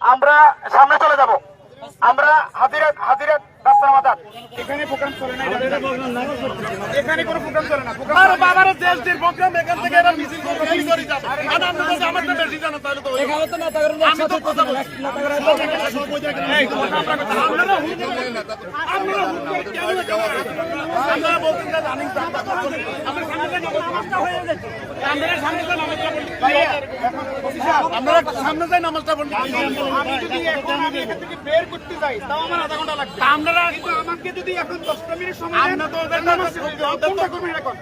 আমরা সামনে চলে যাব। আমরা হাজিরাত হাজিরাত রাস্তার মাথার এখানে প্রোগ্রাম চলে না এখানে কোনো প্রোগ্রাম চলে না। আর বাবার দেশ দের প্রোগ্রাম এখান থেকে এরা মিছিল করবে কি করি যাবে। আর আমরা তো আমার তো বেশি জানা তাহলে তো এখানে তো করে আমি তো কথা বলি এই, করে- আপনারা হুট করে কেন বলছেন যে রানিং আপনার সামনে হয়ে গেছে। আপনারা সামনে পড়লি আপনারা সামনে যে নামাজটা পড়লি আমি যদি এখন আমি এখান থেকে বের করতে যাই তাও আমার আধা ঘণ্টা লাগবে। আপনারা আমাকে যদি এখন 10 মিনিট সময় দেন তো ওদের নামাজ কোনটা করবেন এখন?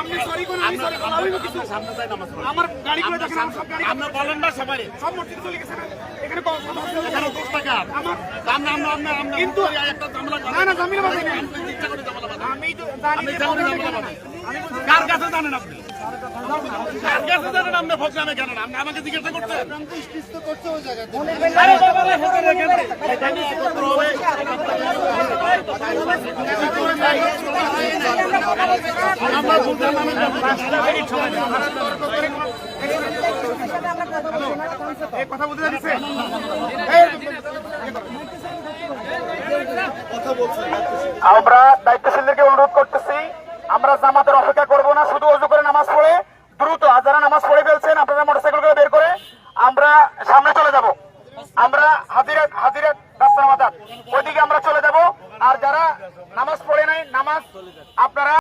আপনি সরি কোন আমি সরি কোন কিছু সামনে যাই নামাজ পড়ি আমার গাড়ি করে দেখেন আমরা বলেন না সবাই। সব মসজিদে চলে গেছে এখানে কথা হচ্ছে এখানে 10 টাকা আমরা আমরা আমরা আমরা কিন্তু একটা ঝামেলা না না ঝামেলা বাজে না ইচ্ছা করে ঝামেলা বাজে আমি তো জানি ঝামেলা কার কাছে জানেন আপনি? কার কাছে জানেন আপনি? প্রোগ্রামে কেন? আপনি আমাকে জিজ্ঞাসা করছেন আরে বাবা রে, হেঁটে রেখে দে। এখানে আমরা প্রোগ্রাম কথা বলতে দিচ্ছে আমরা দায়িত্বশীলদেরকে অনুরোধ করতেছি, আমরা জামাতের অপেক্ষা করব না, শুধু অজু করে নামাজ পড়ে, দ্রুত যারা নামাজ পড়ে ফেলছেন, আপনারা মোটরসাইকেল করে বের করে আমরা সামনে চলে যাব। আমরা হাজিরাত হাজিরাত রাস্তার মাথা ওইদিকে আমরা চলে যাব। আর যারা নামাজ পড়ে নাই, নামাজ আপনারা